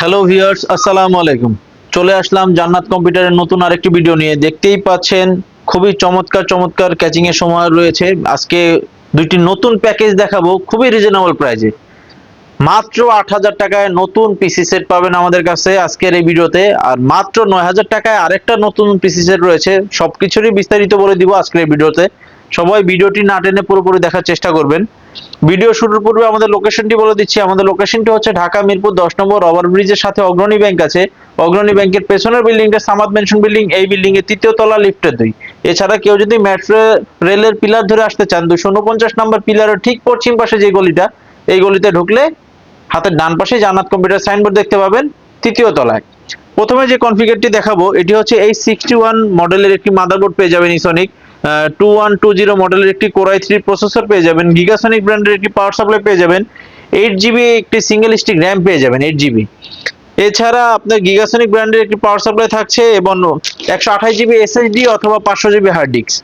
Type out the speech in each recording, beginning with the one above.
Hello viewers আসসালামু আলাইকুম। চলে আসলাম জান্নাত কম্পিউটারের নতুন আরেকটি ভিডিও নিয়ে। দেখতেই পাচ্ছেন, খুবই চমৎকার চমৎকার ক্যাচিং এর সময় রয়েছে। আজকে দুইটি নতুন প্যাকেজ দেখাবো, খুবই রিজনেবল প্রাইজে মাত্র আট হাজার টাকায় নতুন পিসি সেট পাবেন আমাদের কাছে আজকের এই ভিডিওতে আর মাত্র নয় হাজার টাকায় আরেকটা নতুন পিসি সেট রয়েছে। সবকিছুরই বিস্তারিত বলে দিব আজকের এই ভিডিওতে সবাই ভিডিওটি না টেনে পুরোপুরি দেখার চেষ্টা করবেন। ভিডিও শুরুর পূর্বে আমাদের লোকেশনটি বলে দিচ্ছি। আমাদের লোকেশনটি হচ্ছে ঢাকা, মিরপুর, দশ নম্বর ওভার ব্রিজের সাথে অগ্রণী ব্যাংক আছে। অগ্রণী ব্যাংকের পেছনের বিল্ডিংটা সামাদ মেনশন বিল্ডিং এই বিল্ডিং এর তৃতীয় তলা লিফটের দুই। এছাড়া কেউ যদি মেট্রো রেলের পিলার ধরে আসতে চান, দুশো উনপঞ্চাশ নম্বর পিলারের ঠিক পশ্চিম পাশে যে গলিটা, এই গলিতে ঢুকলে হাতের ডান পাশে জান্নাত কম্পিউটার সাইনবোর্ড দেখতে পাবেন, তৃতীয় তলায়। প্রথমে যে কনফিগারটি দেখাবো, এটি হচ্ছে এই সিক্সটি ওয়ান মডেলের একটি মাদারবোর্ড পেয়ে যাবেন Esonic two one two zero মডেলের একটি কোরাই থ্রি প্রসেসর পেয়ে যাবেন। গিগাসনিক ব্র্যান্ডের একটি পাওয়ার সাপ্লাই পেয়ে যাবেন। এইট জিবি একটি সিঙ্গেল স্টিক র্যাম পেয়ে যাবেন এইট জিবি এছাড়া আপনার গিগাসনিক ব্র্যান্ডের একটি পাওয়ার সাপ্লাই থাকছে এবং একশো আঠাশ জিবি এসএসডি অথবা পাঁচশো জিবি হার্ড ডিস্ক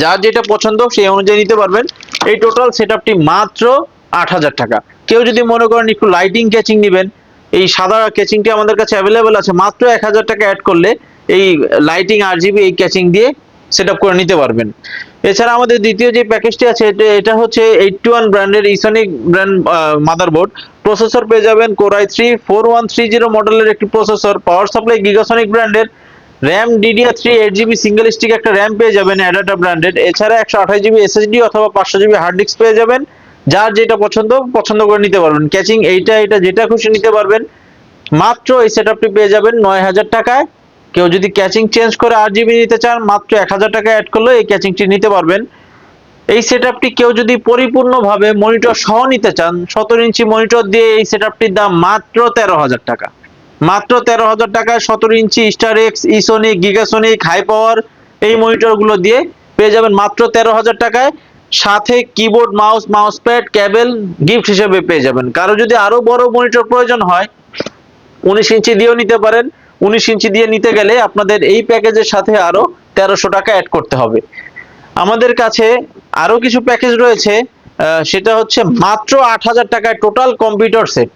যার যেটা পছন্দ সেই অনুযায়ী নিতে পারবেন। এই টোটাল সেটআপটি মাত্র আট হাজার টাকা। কেউ যদি মনে করেন একটু লাইটিং ক্যাচিং নেবেন, এই সাদা ক্যাচিংটি আমাদের কাছে অ্যাভেলেবেল আছে, মাত্র এক হাজার টাকা অ্যাড করলে এই লাইটিং আর জিবি এই ক্যাচিং দিয়ে সেট করে নিতে পারবেন। এছাড়া আমাদের দ্বিতীয় যে প্যাকেজটি আছে, এটা- হচ্ছে এইটটি ওয়ান ব্র্যান্ডের ইসনিক ব্র্যান্ড মাদারবোর্ড প্রসেসর পেয়ে যাবেন core i three four one three zero মডেলের একটি প্রসেসর পাওয়ার সাপ্লাই গিগাসনিক ব্র্যান্ডের RAM DDR three eight GB single stick একটা র্যাম পেয়ে যাবেন অ্যাডাটা ব্র্যান্ডেড এছাড়া একশো আঠাশ জিবি এসএসডি অথবা পাঁচশো জিবি হার্ড ডিস্ক পেয়ে যাবেন। যার যেটা পছন্দ পছন্দ করে নিতে পারবেন। ক্যাচিং এইটা, এটা যেটা খুশি নিতে পারবেন। মাত্র এই সেটআপটি পেয়ে যাবেন নয় হাজার টাকায়। কেউ যদি ক্যাচিং চেঞ্জ করে আট জিবি নিতে চান, মাত্র এক হাজার টাকা অ্যাড করলে এই ক্যাচিংটি নিতে পারবেন। এই সেটআপটি কেউ যদি পরিপূর্ণভাবে মনিটর সহ নিতে চান, সতেরো ইঞ্চি মনিটর দিয়ে এই সেটআপটির দাম মাত্র তেরো হাজার টাকা। মাত্র তেরো হাজার টাকায় সতেরো inch star X Esonic Gigasonic high power এই মনিটরগুলো দিয়ে পেয়ে যাবেন মাত্র তেরো হাজার টাকায়। সাথে keyboard mouse mouse pad cable gift হিসেবে পেয়ে যাবেন। কারও যদি আরও বড় মনিটর প্রয়োজন হয়, উনিশ ইঞ্চি দিয়েও নিতে পারেন। উনিশ ইঞ্চি দিয়ে নিতে গেলে আপনাদের এই প্যাকেজের সাথে আরও তেরোশো টাকা অ্যাড করতে হবে। আমাদের কাছে আরও কিছু প্যাকেজ রয়েছে সেটা হচ্ছে মাত্র আট হাজার টাকায় টোটাল কম্পিউটার সেট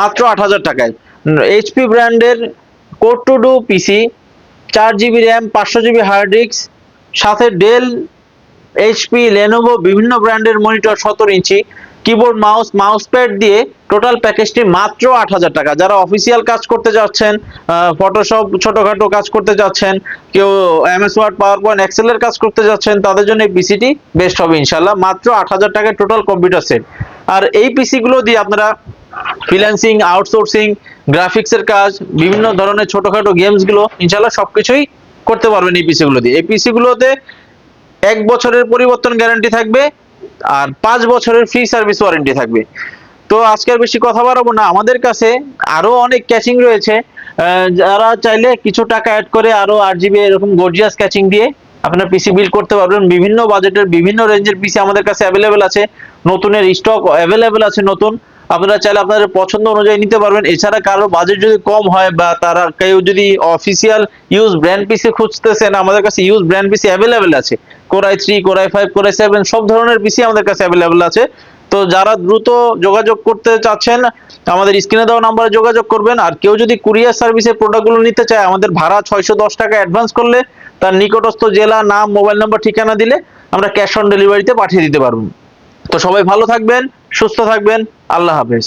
মাত্র আট হাজার টাকায়। এইচপি ব্র্যান্ডের কোড টু ডু পিসি চার জিবি র্যাম পাঁচশো জিবি হার্ড ডিস্ক সাথে ডেল এইচপি লেনোভো বিভিন্ন ব্র্যান্ডের মনিটর সতেরো inch. Keyboard mouse mouse pad দিয়ে টোটাল প্যাকেজটি মাত্র আট হাজার টাকা। যারা অফিসিয়াল কাজ করতে যাচ্ছেন ফটোশপ ছোটখাটো কাজ করতে যাচ্ছেন, কেউ এমএস ওয়ার্ড পাওয়ার পয়েন্ট এক্সেলের কাজ করতে যাচ্ছেন, তাদের জন্য এই পিসিটি বেস্ট হবে ইনশাল্লাহ মাত্র আট হাজার টাকায় টোটাল কম্পিউটার সেট আর এই পিসিগুলো দিয়ে আপনারা ফ্রিল্যান্সিং আউটসোর্সিং গ্রাফিক্সের কাজ, বিভিন্ন ধরনের ছোটখাটো গেমসগুলো ইনশাল্লাহ সবকিছুই করতে পারবেন এই পিসিগুলো দিয়ে। এই পিসিগুলোতে এক বছরের পরিবর্তন গ্যারান্টি থাকবে। আর পাঁচ বছরের ফ্রি সার্ভিস ওয়ারেন্টি থাকবে। তো আজকে আর বেশি কথা বাড়াবো না। আমাদের কাছে আরও অনেক ক্যাচিং রয়েছে। যারা চাইলে কিছু টাকা অ্যাড করে আরও আট জিবি এরকম গর্জিয়াস ক্যাচিং দিয়ে আপনার পিসি বিল্ড করতে পারবেন। বিভিন্ন বাজেটের বিভিন্ন রেঞ্জের পিসি আমাদের কাছে অ্যাভেলেবেল আছে। নতুনের স্টক অ্যাভেলেবেল আছে নতুন। আপনারা চাইলে আপনাদের পছন্দ অনুযায়ী নিতে পারবেন। এছাড়া কারও বাজেট যদি কম হয় বা তারা কেউ যদি অফিসিয়াল ইউজ ব্র্যান্ড পিসি খুঁজতেছেন, আমাদের কাছে ইউজ ব্র্যান্ড পিসি অ্যাভেলেবেল আছে। Core i three, core i five, core i seven সব ধরনের পিসি আমাদের কাছে অ্যাভেলেবেল আছে। তো যারা দ্রুত যোগাযোগ করতে চাচ্ছেন, আমাদের স্ক্রিনে দেওয়া নাম্বারে যোগাযোগ করবেন। আর কেউ যদি কুরিয়ার সার্ভিসের প্রোডাক্টগুলো নিতে চায়, আমাদের ভাড়া ছয়শো দশ টাকা অ্যাডভান্স করলে তার নিকটস্থ জেলা নাম মোবাইল নাম্বার ঠিকানা দিলে আমরা ক্যাশ অন ডেলিভারিতে পাঠিয়ে দিতে পারব। তো সবাই ভালো থাকবেন, সুস্থ থাকবেন। আল্লাহ হাফেজ।